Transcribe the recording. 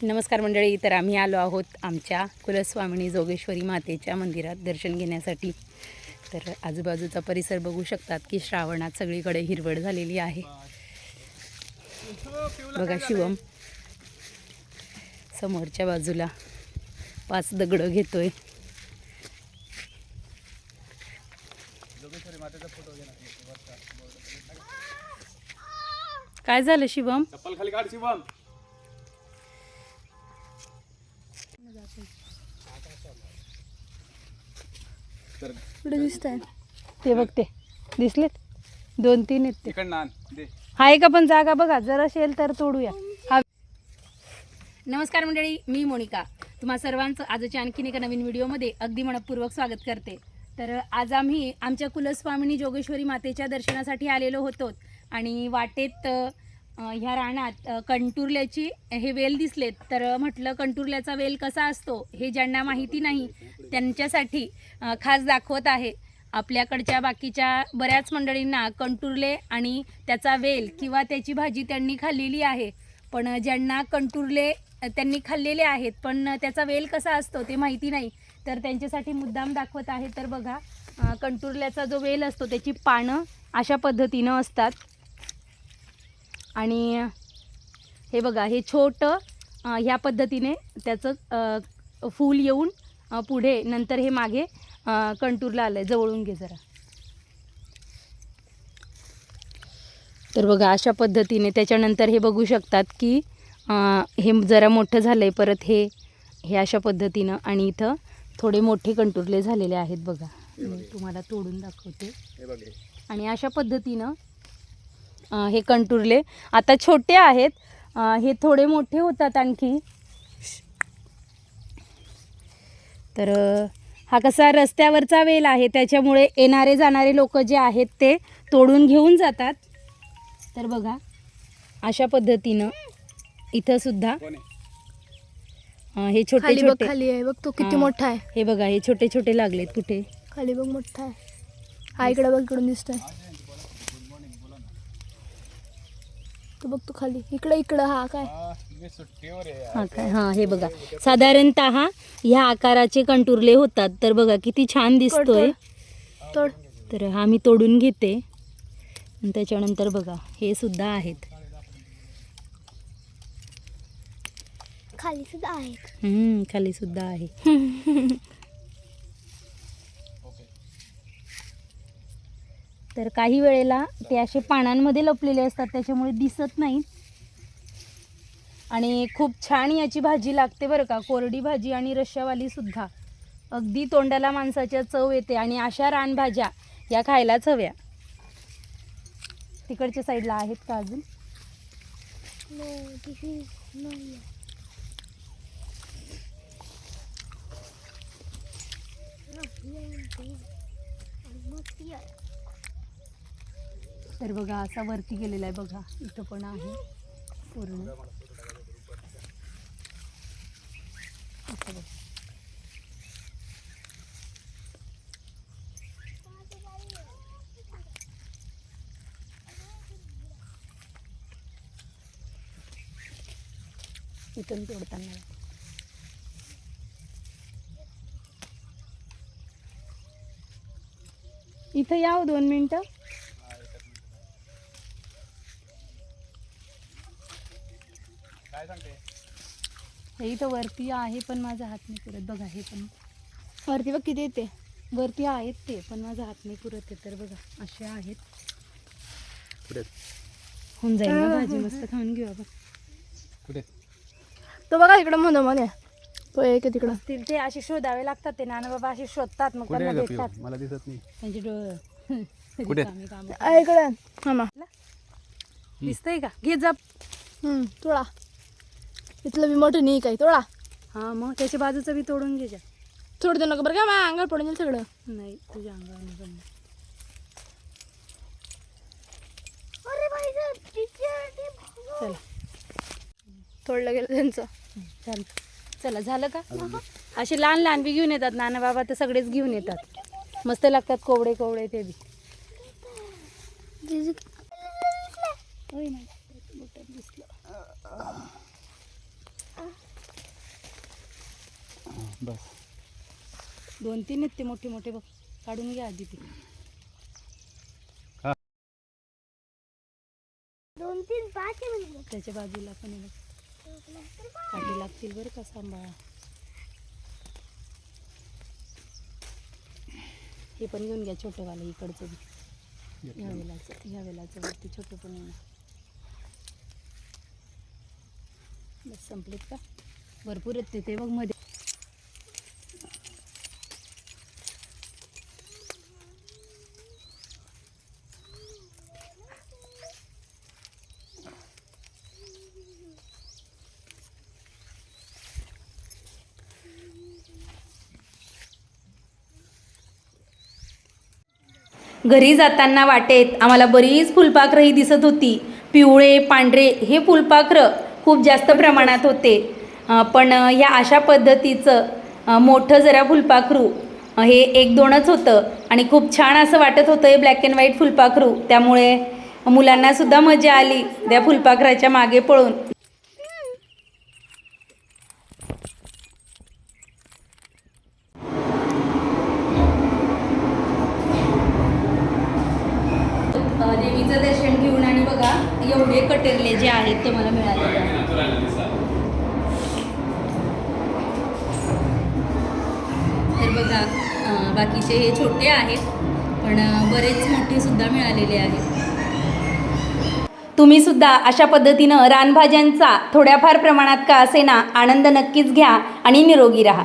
नमस्कार मंडळी तर आम्ही आलो आहोत आमच्या कुलस्वामिनी जोगेश्वरी मातेच्या मंदिरात दर्शन घेण्यासाठी. तर आजूबाजूचा परिसर बघू शकतात की श्रावणात सगळीकडे हिरवळ झालेली आहे. बघा शिवम समोरच्या बाजूला पाच दगडं घेतोय. काय झालं शिवम? चप्पल खाली काढ शिवम. कुठे दिसत आहे ते. बघते दिसलेत? दोन तीन आहेत ते. इकडनं आण दे. आहे का पण जागा बघा. जर असेल तर तोडूया. हा. नमस्कार मंडळी मी मोनिका. तुम्हा सर्वांचं आजच्या आणखीन एका नवीन व्हिडिओमध्ये अगदी मनपूर्वक स्वागत करते. तर आज आम्ही आमच्या कुलस्वामिनी जोगेश्वरी मातेच्या दर्शनासाठी आलेलो होतो आणि वाटेत ह्या रानात कंटुर्ल्याची हे वेल दिसलेत. तर म्हटलं कंटुर्ल्याचा वेल कसा असतो हे ज्यांना माहिती नाही त्यांच्यासाठी खास दाखवत आहे. आपल्याकडच्या बाकीच्या बऱ्याच मंडळींना कंटुरले आणि त्याचा वेल किंवा त्याची भाजी त्यांनी खाल्लेली आहे. पण ज्यांना कंटुरले त्यांनी खाल्लेले आहेत पण त्याचा वेल कसा असतो ते माहिती नाही. तर त्यांच्यासाठी मुद्दाम दाखवत आहे तर बघा कंटुरल्याचा जो वेल असतो त्याची पानं अशा पद्धतीनं असतात. आणि हे बघा हे छोटं ह्या पद्धतीने त्याचं फूल येऊन पुढे नंतर हे मागे कंटूरला आलं आहे जवळून घे जरा. तर बघा अशा पद्धतीने त्याच्यानंतर हे बघू शकतात की हे जरा मोठं झालं आहे परत हे हे अशा पद्धतीनं आणि इथं थोडे मोठे कंटुरले झालेले आहेत बघा. मी तुम्हाला तोडून दाखवते. आणि अशा पद्धतीनं हे कंटुरले. आता छोटे आहेत. हे थोडे मोठे होतात आणखी. तर हा कसा रस्त्यावरचा वेल आहे त्याच्यामुळे येणारे जाणारे लोक जे आहेत ते तोडून घेऊन जातात. तर बघा अशा पद्धतीनं इथं सुद्धा हे छोटे खाली बघ छोटे खाली आहे बघ तो किती हा. मोठा आहे. हे बघा हे छोटे छोटे लागलेत कुठे? खाली बघ मोठा आहे. हा इकडे बघ इकडून दिसतोय. तो बघ तो खाली. इकडे इकडं हा काय? हा, हा काय? हां हे बघा. साधारणत ह्या आकाराचे कंटुरले होतात तर बघा किती छान दिसतोय. तर हा मी तोडून घेते. आणि त्याच्यानंतर बघा हे सुद्धा आहेत. खाली सुद्धा आहेत. हम्म, खाली सुद्धा आहे तर काही वेळेला ते असे पानांमध्ये लपलेले असतात त्याच्यामुळे दिसत नाही आणि खूप छान याची भाजी लागते बरं का कोरडी भाजी आणि रश्श्यावालीसुद्धा अगदी तोंडाला माणसाच्या चव येते आणि अशा रानभाज्या या खायलाच हव्या. तिकडच्या साईडला आहेत का अजून? तर बघा असा वरती गेलेला आहे बघा इथं पण आहे पूर्ण असं बघ. इथून तोडताना इथं या दोन मिनटं काय सांगते हे इथं वरती आहे पण माझा हात नाही पुरत. बघा हे पण. वरती बघ किती येते. वरती आहेत ते पण माझा हात नाही पुरत आहे. तर बघा असे आहेत. कुठे होऊन जाईल ना भाजी? मस्त खाऊन घेऊ आपण. कुठे तो बघा इकडं म्हणतो म्हणे तो एक आहे तिकडं. ते ते असे शोधावे लागतात ते नाना बाबा असे शोधतात मग कुठे त्यांना आहे लपियो? भेटतात. मला दिसत नाही. त्यांचे डोळे. कुठे? रिकामी कामं. आ, इकडे. हा मा दिसतंय का? घे जा हम्म, तोडा इथलं बी मोठं नाही काही तोडा. हा मग त्याच्या बाजूचं बी तोडून घे जा. सोड दे नका बरं का माझ्या अंगावर पडून जाईल सगळं. नाही तुझ्या अंगावर नाही जमणार. चला. तोडलं गेलं त्यांचं. चाल. चला झालं का? असे लहान लहान बी घेऊन येतात नाना बाबा तर सगळेच घेऊन येतात. मस्त लागतात कोवडे कोवडे ते बी होय ना. मोठं दिसलं. बस दोन तीन आहेत ते मोठे मोठे बघ. काढून घ्या आधी ते. हा. दोन तीन पाच त्याच्या बाजूला पण आहे बघ. लागतील बरं का सांभाळा. हे पण घेऊन घ्या छोटंवालं इकडचं बी. ह्या वेलाचं ह्या वेलाचं वरती छोटं पण आहे. ना. बस संपलेत का? भरपूर आहेत ते ते बघमध्ये. घरी जाताना वाटेत आम्हाला बरीच फुलपाखरंही दिसत होती. पिवळे पांढरे हे फुलपाखरं खूप जास्त प्रमाणात होते. पण ह्या अशा पद्धतीचं मोठं जरा फुलपाखरू हे एक दोनच होतं आणि खूप छान असं वाटत होतं हे ब्लॅक अँड व्हाईट फुलपाखरू. त्यामुळे मुलांनासुद्धा मजा आली त्या फुलपाखराच्या मागे पळून. देवीचं दर्शन घेऊन आणि बघा एवढे कटेरले जे आहेत ते मला मिळाले. तर बघा बाकीचे हे छोटे आहेत पण बरेच मोठे सुद्धा मिळालेले आहेत. तुम्ही सुद्धा अशा पद्धतीनं रानभाज्यांचा थोड्याफार प्रमाणात का असेना आनंद नक्कीच घ्या आणि निरोगी राहा.